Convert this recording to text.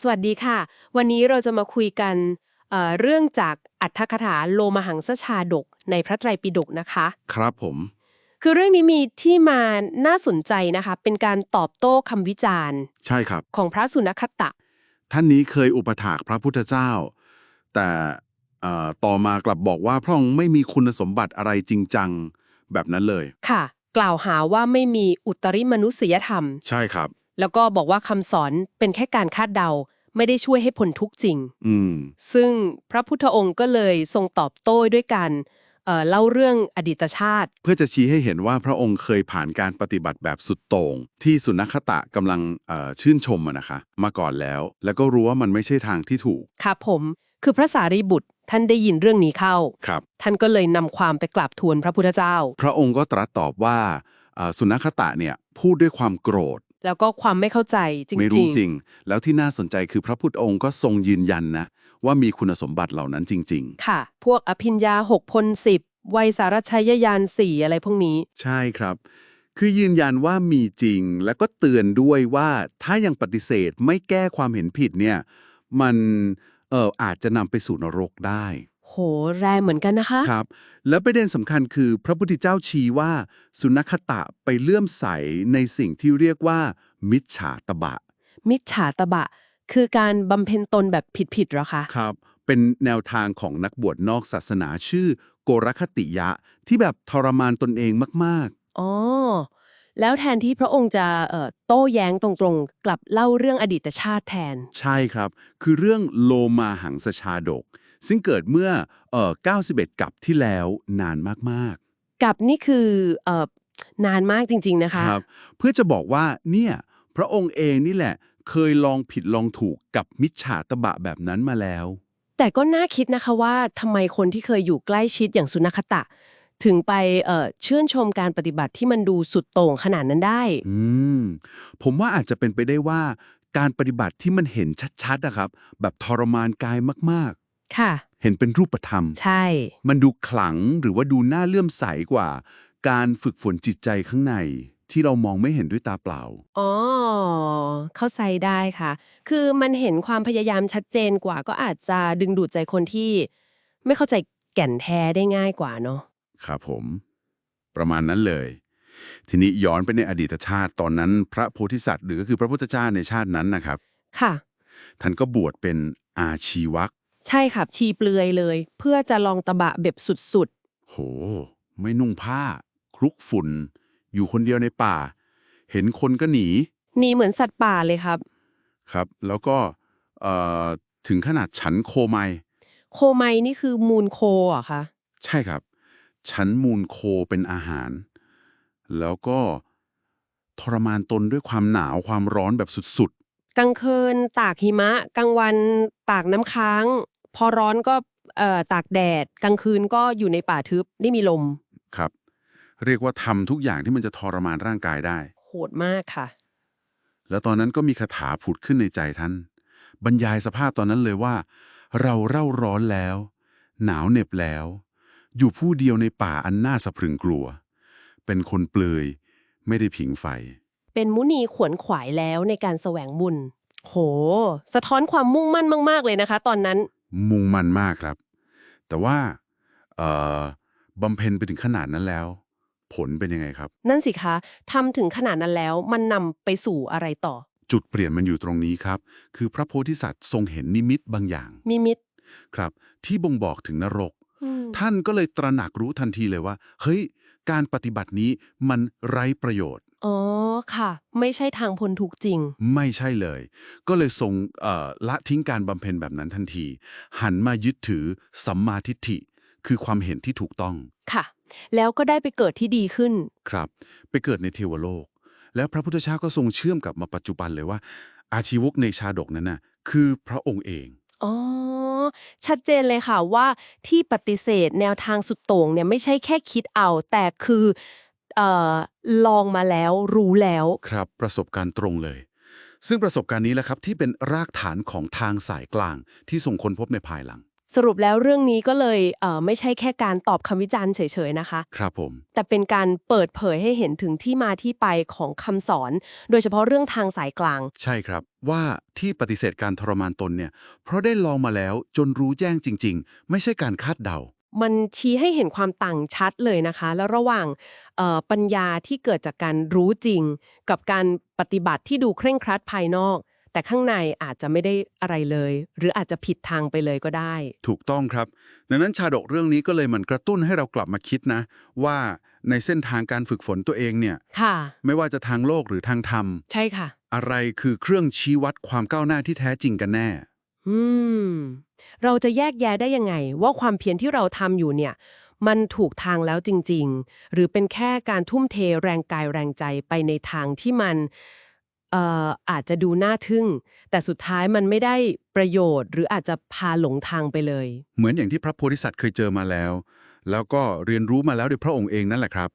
สวัสดีค่ะ วันนี้เราจะมาคุยกันเอ่อเรื่องจากอัตถคถาโลมหังสชาดกในพระไตรปิฎกนะคะ ครับผม คือเรื่องนี้มีที่มาน่าสนใจนะคะ เป็นการตอบโต้คำวิจารณ์ ใช่ครับ ของพระสุนคตะ ท่านนี้เคยอุปถากพระพุทธเจ้า แต่เอ่อต่อมากลับบอกว่าพระองค์ไม่มีคุณสมบัติอะไรจริงจังแบบนั้นเลย ค่ะ กล่าวหาว่าไม่มีอุตริมนุษยธรรม ใช่ครับ แล้วก็บอกว่าคำสอนเป็นแค่การคาดเดา ไม่ได้ช่วยให้พ้นทุกข์จริง อืม ซึ่งพระพุทธองค์ก็เลยทรงตอบโต้ด้วยการเอ่อเล่าเรื่องอดีตชาติ เพื่อจะชี้ให้เห็นว่าพระองค์เคยผ่านการปฏิบัติแบบสุดโต่งที่สุนัขตะกำลังเอ่อชื่นชมอะนะคะ มาก่อนแล้ว แล้วก็รู้ว่ามันไม่ใช่ทางที่ถูกค่ะผม คือพระสารีบุตรท่านได้ยินเรื่องนี้เข้า ครับ ท่านก็เลยนำความไปกราบทูลพระพุทธเจ้า พระองค์ก็ตรัสตอบว่าเอ่อสุนัขตะเนี่ยพูดด้วยความโกรธ แล้วก็ความไม่เข้าใจจริงๆ ไม่รู้จริง แล้วที่น่าสนใจคือพระพุทธองค์ก็ทรงยืนยันนะ ว่ามีคุณสมบัติเหล่านั้นจริง ค่ะ พวกอภิญญาหกพลสิบวัยสารชัยยานสี่อะไรพวกนี้ ๆ ใช่ครับ คือยืนยันว่ามีจริง แล้วก็เตือนด้วยว่าถ้ายังปฏิเสธไม่แก้ความเห็นผิดเนี่ย มันเอออาจจะนำไปสู่นรกได้ โห แรงเหมือนกันนะคะ ครับ แล้วประเด็นสำคัญคือพระพุทธเจ้าชี้ว่า สุนัขตะไปเลื่อมใสในสิ่งที่เรียกว่า มิจฉาตบะ มิจฉาตบะ คือการบำเพ็ญตนแบบผิดๆเหรอคะ ครับ เป็นแนวทางของนักบวชนอกศาสนาชื่อ โกรคติยะ ที่แบบทรมานตนเองมากอ๋อ แล้วแทนที่พระองค์จะเอ่อโต้แย้งตรงๆ กลับเล่าเรื่องอดีตชาติแทนๆใช่ครับ คือเรื่องโลมาหังสชาดก ซึ่งเกิดเมื่อเอ่อ91 กับที่แล้วนานมากกับนี่คือเอ่อนานมากจริง ๆ นะคะๆครับเพื่อจะบอกว่าเนี่ยพระองค์เองนี่แหละ เคยลองผิดลองถูกกับมิจฉาตบะแบบนั้นมาแล้ว แต่ก็น่าคิดนะคะว่าทำไมคนที่เคยอยู่ใกล้ชิดอย่างสุนัขตะ ถึงไปเอ่อเชื่นชมการปฏิบัติที่มันดูสุดโต่งขนาดนั้นได้ อืม ผมว่าอาจจะเป็นไปได้ว่า การปฏิบัติที่มันเห็นชัดๆนะครับ แบบทรมานกายมาก ค่ะๆเห็นเป็นรูปธรรม ใช่ มันดูขลังหรือว่าดูน่าเลื่อมใสกว่า การฝึกฝนจิตใจข้างใน ที่เรามองไม่เห็นด้วยตาเปล่า อ๋อ เข้าใจได้ค่ะ คือมันเห็นความพยายามชัดเจนกว่าก็อาจจะดึงดูดใจคนที่ ไม่เข้าใจแก่นแท้ได้ง่ายกว่าเนาะ ครับผม ประมาณนั้นเลย ทีนี้ย้อนไปในอดีตชาติตอนนั้น พระโพธิสัตว์หรือก็คือพระพุทธเจ้าในชาตินั้นนะครับ ค่ะ ท่านก็บวชเป็นอาชีวก ใช่ค่ะชีเปลือยเลย เพื่อจะลองตะบะแบบสุดโห ไม่นุ่งผ้า คลุกฝุ่น อยู่คนเดียวในป่า เห็นคนก็หนีๆหนีเหมือนสัตว์ป่าเลยครับ ครับ แล้วก็เอ่อถึงขนาดฉันโคไมโคไมนี่คือมูลโคเหรอะคะใช่ครับ ฉันมูลโคเป็นอาหาร แล้วก็ทรมานตนด้วยความหนาวความร้อนแบบสุด กลางคืนตากหิมะ กลางวันตากน้ำค้าง พอร้อนก็เอ่อตากแดด กลางคืนก็อยู่ในป่าทึบไม่มีลมๆครับ เรียกว่าทำทุกอย่างที่มันจะทรมานร่างกายได้ โหดมากค่ะ แล้วตอนนั้นก็มีคาถาผุดขึ้นในใจท่าน บรรยายสภาพตอนนั้นเลยว่า เราเร่าร้อนแล้ว หนาวเหน็บแล้ว อยู่ผู้เดียวในป่าอันน่าสะพรึงกลัว เป็นคนเปลือยไม่ได้ผิงไฟ เป็นมุนีขวนขวายแล้วในการแสวงบุญ โห สะท้อนความมุ่งมั่นมาก ๆ เลยนะคะ ตอนนั้น มุ่งมั่นมากครับ แต่ว่าเอ่อบำเพ็ญไปถึงขนาดนั้นแล้ว ผลเป็นยังไงครับ นั่นสิคะทำถึงขนาดนั้นแล้วมันนำไปสู่อะไรต่อ จุดเปลี่ยนมันอยู่ตรงนี้ครับ คือพระโพธิสัตว์ทรงเห็นนิมิตบางอย่างมีมิตรครับ ที่บ่งบอกถึงนรกอืมท่านก็เลยตระหนักรู้ทันทีเลยว่า เฮ้ย การปฏิบัตินี้มันไร้ประโยชน์ อ๋อค่ะ ไม่ใช่ทางพ้นทุกข์จริง ไม่ใช่เลย ก็เลยทรงเอ่อละทิ้งการบำเพ็ญแบบนั้นทันที หันมายึดถือสัมมาทิฏฐิ คือความเห็นที่ถูกต้อง ค่ะ แล้วก็ได้ไปเกิดที่ดีขึ้น ครับ ไปเกิดในเทวโลก แล้วพระพุทธเจ้าก็ทรงเชื่อมกลับมาปัจจุบันเลยว่า อาชีวกในชาดกนั้นน่ะคือพระองค์เอง อ๋อ ชัดเจนเลยค่ะว่าที่ปฏิเสธแนวทางสุดโต่งเนี่ยไม่ใช่แค่คิดเอา แต่คือ เอ่อลองมาแล้วรู้แล้ว ครับประสบการณ์ตรงเลย ซึ่งประสบการณ์นี้แหละครับที่เป็นรากฐานของทางสายกลางที่ทรงค้นพบในภายหลัง สรุปแล้วเรื่องนี้ก็เลยเอ่อไม่ใช่แค่การตอบคำวิจารณ์เฉยๆนะคะ ครับผม แต่เป็นการเปิดเผยให้เห็นถึงที่มาที่ไปของคำสอน โดยเฉพาะเรื่องทางสายกลาง ใช่ครับว่าที่ปฏิเสธการทรมานตนเนี่ย เพราะได้ลองมาแล้วจนรู้แจ้งจริง ๆ ไม่ใช่การคาดเดา มันชี้ให้เห็นความต่างชัดเลยนะคะ แล้วระหว่างเอ่อปัญญาที่เกิดจากการรู้จริง กับการปฏิบัติที่ดูเคร่งครัดภายนอก แต่ข้างในอาจจะไม่ได้อะไรเลย หรืออาจจะผิดทางไปเลยก็ได้ ถูกต้องครับ ดังนั้นชาดกเรื่องนี้ก็เลยเหมันกระตุ้นให้เรากลับมาคิดนะ ว่าในเส้นทางการฝึกฝนตัวเองเนี่ยค่ะ ไม่ว่าจะทางโลกหรือทางธรรม ใช่ค่ะ อะไรคือเครื่องชี้วัดความก้าวหน้าที่แท้จริงกันแน่ อืม เราจะแยกแยะได้ยังไง ว่าความเพียรที่เราทำอยู่เนี่ย มันถูกทางแล้วจริง ๆ หรือเป็นแค่การทุ่มเทแรงกายแรงใจไปในทางที่มันเอ่ออาจจะดูน่าทึ่ง แต่สุดท้ายมันไม่ได้ประโยชน์ หรืออาจจะพาหลงทางไปเลย เหมือนอย่างที่พระโพธิสัตว์เคยเจอมาแล้ว แล้วก็เรียนรู้มาแล้วด้วยพระองค์เองนั่นแหละครับ